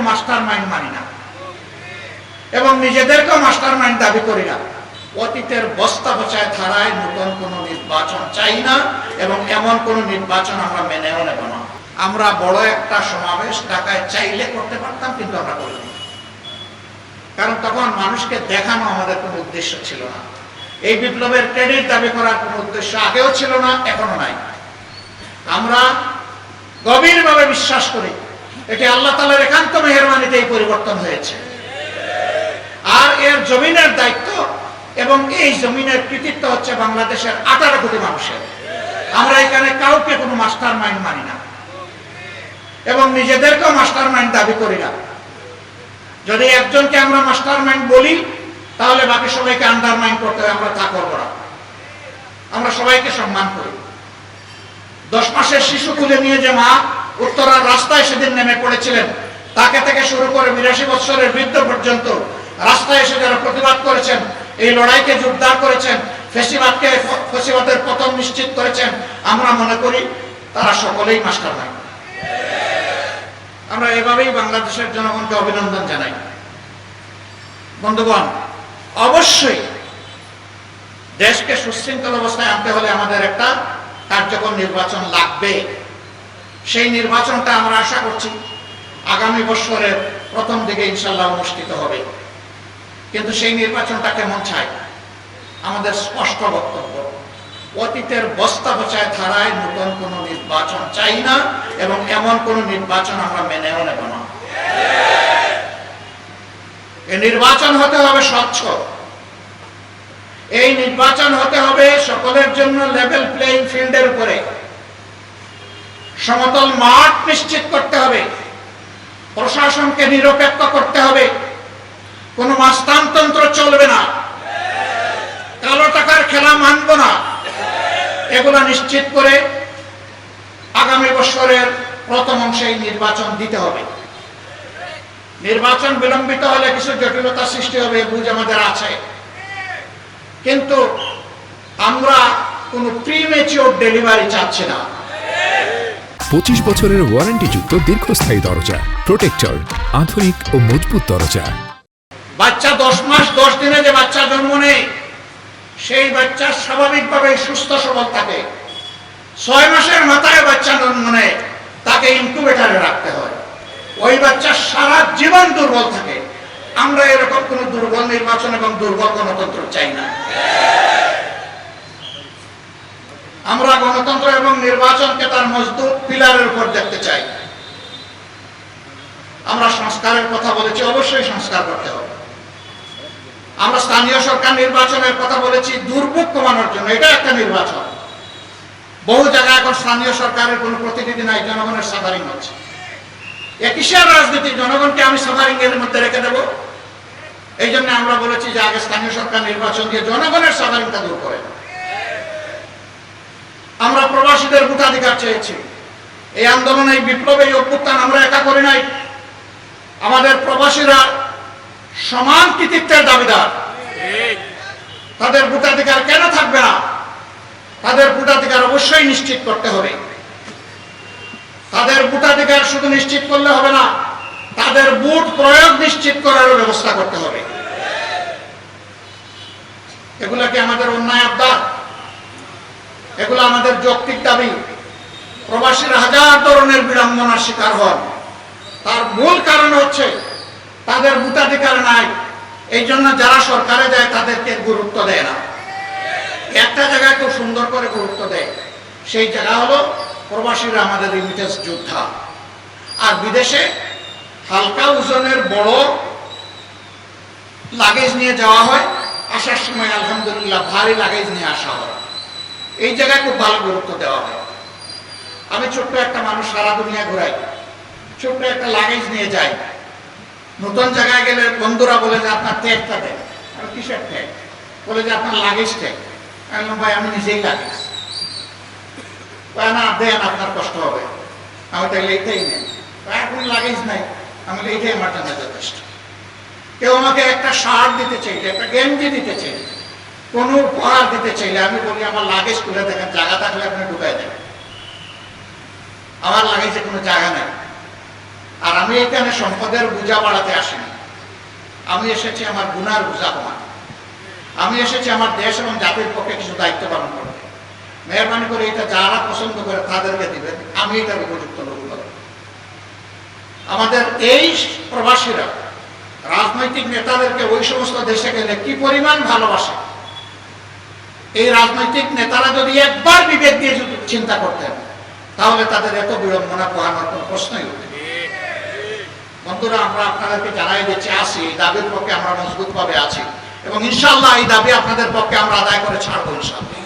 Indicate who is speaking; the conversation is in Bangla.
Speaker 1: কোনো মাস্টার মাইন্ড মানি না। এবং নিজেদেরকেও মাস্টার মাইন্ড দাবি করি না। অতীতের বস্তা বচায় ধারায় নতুন কোনো নির্বাচন চাই না এবং এমন কোনো নির্বাচন আমরা মেনেও নেব না। আমরা বড় একটা সমাবেশ ঢাকায় চাইলে করতে পারতাম, কিন্তু আমরা করিনি। কারণ তখন মানুষকে দেখানো আমাদের কোনো উদ্দেশ্য ছিল না। এই বিপ্লবের ক্রেডিট দাবি করার কোনো উদ্দেশ্য আগেও ছিল না, এখনও নাই। আমরা গভীরভাবে বিশ্বাস করি এটি আল্লাহ তালার একান্ত মেহরবানিতে এই পরিবর্তন হয়েছে। আর এর জমিনের দায়িত্ব এবং এই জমিনের কৃতিত্ব হচ্ছে বাংলাদেশের আঠারো কোটি মানুষের। আমরা এখানে কাউকে কোনো মাস্টার মাইন্ড মানি না। এবং নিজেদেরকেও মাস্টার মাইন্ড দাবি করি না। যদি একজনকে আমরা মাস্টার মাইন্ড বলি, তাহলে বাকি সবাইকে আন্ডারমাইন্ড করতে হবে আমরা তা করব না। আমরা সবাইকে সম্মান করি। দশ মাসের শিশু তুলে নিয়ে যে মা উত্তরার রাস্তায় সেদিন নেমে পড়েছিলেন। তাকে থেকে শুরু করে বিরাশি বছরের বৃদ্ধ পর্যন্ত রাস্তায় এসে যারা প্রতিবাদ করেছেন, এই লড়াইকে জোরদার করেছেন, ফেসিবাদকে ফেসিবাদের পতন নিশ্চিত করেছেন, আমরা মনে করি তারা সকলেই মাস্টার মাইন্ড আমরা এভাবেই বাংলাদেশের জনগণকে অভিনন্দন জানাই। বন্ধুগণ, অবশ্যই দেশকে সুশৃঙ্খল অবস্থায় আনতে হলে আমাদের একটা কার্যকর নির্বাচন লাগবে। সেই নির্বাচনটা আমরা আশা করছি আগামী বছরের প্রথম দিকে ইনশাল্লাহ অনুষ্ঠিত হবে। কিন্তু সেই নির্বাচনটা কেমন চাই? আমাদের স্পষ্ট বক্তব্য, অতীতের বস্তা বচায় ধারায় নতুন কোনো নির্বাচন চাই না এবং এমন কোনো নির্বাচন আমরা মেনেও নেব না। নির্বাচন হতে হবে স্বচ্ছ। এই নির্বাচন হতে হবে সকলের জন্য লেভেল প্লেইং ফিল্ডের উপরে। সমতল মাঠ নিশ্চিত করতে হবে। প্রশাসনকে নিরপেক্ষ করতে হবে। কোনো মাস্তানতন্ত্র চলবে না। কালো টাকার খেলা মানব না। এগুলো নিশ্চিত করে আগামী বছরের প্রথম অংশে নির্বাচন দিতে হবে। নির্বাচন বিলম্বিত হলে কিছু জটিলতা সৃষ্টি হবে বুঝ আমাদের আছে। কিন্তু আমরা কোনো প্রিমেচিওর ডেলিভারি চাচ্ছি না।
Speaker 2: পঁচিশ বছরের ওয়ারেন্টিযুক্ত দীর্ঘস্থায়ী দরজা, প্রোটেক্টর, আধুনিক ও মজবুত দরজা।
Speaker 1: বাচ্চা দশ মাস, দশ দিনে যে বাচ্চা জন্ম নেয়, সেই বাচ্চা স্বাভাবিকভাবে সুস্থ সবল থাকে। ছয় মাসের মাথায় বাচ্চা জন্ম নেয়, তাকে ইনকুবেটারে রাখতে হয়। ওই বাচ্চা সারা জীবন দুর্বল থাকে। আমরা এরকম কোন দুর্বল নির্বাচন এবং দুর্বল গণতন্ত্র চাই না। আমরা গণতন্ত্র এবং নির্বাচনকে তার মজবুত পিলারের উপর দেখতে চাই। আমরা সংস্কারের কথা বলেছি, অবশ্যই সংস্কার করতে হবে। আমরা স্থানীয় সরকার নির্বাচনের কথা বলেছি, দুর্ভোগ কমানোর জন্য। এটা একটা নির্বাচন। বহু জায়গায় এখন স্থানীয় সরকারের কোনো প্রতিনিধি নাই, জনগণের সাধারণ হচ্ছে। কিসের রাজনীতি জনগণকে আমি সাধারণ এর মধ্যে রেখে দেব। এই জন্য আমরা বলেছি যে আগে স্থানীয় সরকার নির্বাচন দিয়ে জনগণের সাধারণতা দূর করে আমরা প্রবাসীদের ভোটাধিকার চেয়েছি। এই আন্দোলন এই বিপ্লবে এই অভ্যুত্থান আমরা একা করি নাই। আমাদের প্রবাসীরা সমান কৃতিত্বের দাবিদার। তাদের ভোটাধিকার কেন থাকবে না? তাদের ভোটাধিকার অবশ্যই নিশ্চিত করতে হবে। তাদের ভোটাধিকার শুধু নিশ্চিত করলে হবে না, তাদের বুট প্রয়োগ নিশ্চিত করারও ব্যবস্থা করতে হবে। এগুলা কি আমাদের অন্যায় আবদার? এগুলো আমাদের যৌক্তিক দাবি। প্রবাসীর হাজার ধরনের বিড়ম্বনার শিকার হন। তার মূল কারণ হচ্ছে তাদের ভোটাধিকার নাই। এই জন্য যারা সরকারে যায় তাদেরকে গুরুত্ব দেয় না। একটা জায়গায় খুব সুন্দর করে গুরুত্ব দেয়। সেই জায়গা হলো প্রবাসীরা আমাদের রিমিটেন্স যোদ্ধা। আর বিদেশে হালকা ওজনের বড় লাগেজ নিয়ে যাওয়া হয়। আসার সময় আলহামদুলিল্লাহ ভারী লাগেজ নিয়ে আসা হয়। এই জায়গায় খুব ভালো গুরুত্ব দেওয়া হয়। আমি ছোট্ট একটা মানুষ সারা দুনিয়া ঘুরাই। ছোট্ট একটা লাগেজ নিয়ে যাই। নতুন জায়গায় গেলে বন্ধুরা বলে যে, আপনার ট্যাগটা দেন। আমি, কিসের ট্যাগ বলে যে, আপনার লাগেজ ট্যাগ আমি ভাই, আমি নিজেই লাগেজ না, দেন, আপনার কষ্ট হবে। আমি তাহলে এইটাই নেই এখন লাগেজ নাই। আমি এইটাই আমার জন্য যথেষ্ট। কেউ আমাকে একটা শার্ট দিতে চাইলে একটা গেঞ্জি দিতে চাইলে কোনো উপহার দিতে চাইলে আমি বলি, আমার লাগেজ খুলে দেখেন, জায়গা থাকলে আপনি ঢুকাই দেন। আমার লাগেজে কোনো জায়গা নেই। আর আমি এখানে সম্পদের বোঝা বাড়াতে আসিনি। আমি এসেছি আমার গুনার বোঝা কমাতে আমি এসেছি আমার দেশ এবং জাতির পক্ষে কিছু দায়িত্ব পালন করতে। মেহরবানি করে এটা যারা পছন্দ করে তাদেরকে দিবেন, আমি এটার উপযুক্ত লোক। আমাদের এই প্রবাসীরা, রাজনৈতিক নেতাদেরকে ওই সমস্ত দেশে গেলে কি পরিমাণ ভালোবাসে? এই রাজনৈতিক নেতারা যদি একবার বিবেক দিয়ে যদি চিন্তা করতেন, তাহলে তাদের এত বিড়ম্বনা পোহানোর কোনো প্রশ্নই উঠে। বন্ধুরা, আমরা আপনাদেরকে জানাই দিচ্ছি, আসি, এই দাবির পক্ষে আমরা মজবুত ভাবে আছি এবং ইনশাল্লাহ এই দাবি আপনাদের পক্ষে আমরা আদায় করে ছাড়বো ইনশাআল্লাহ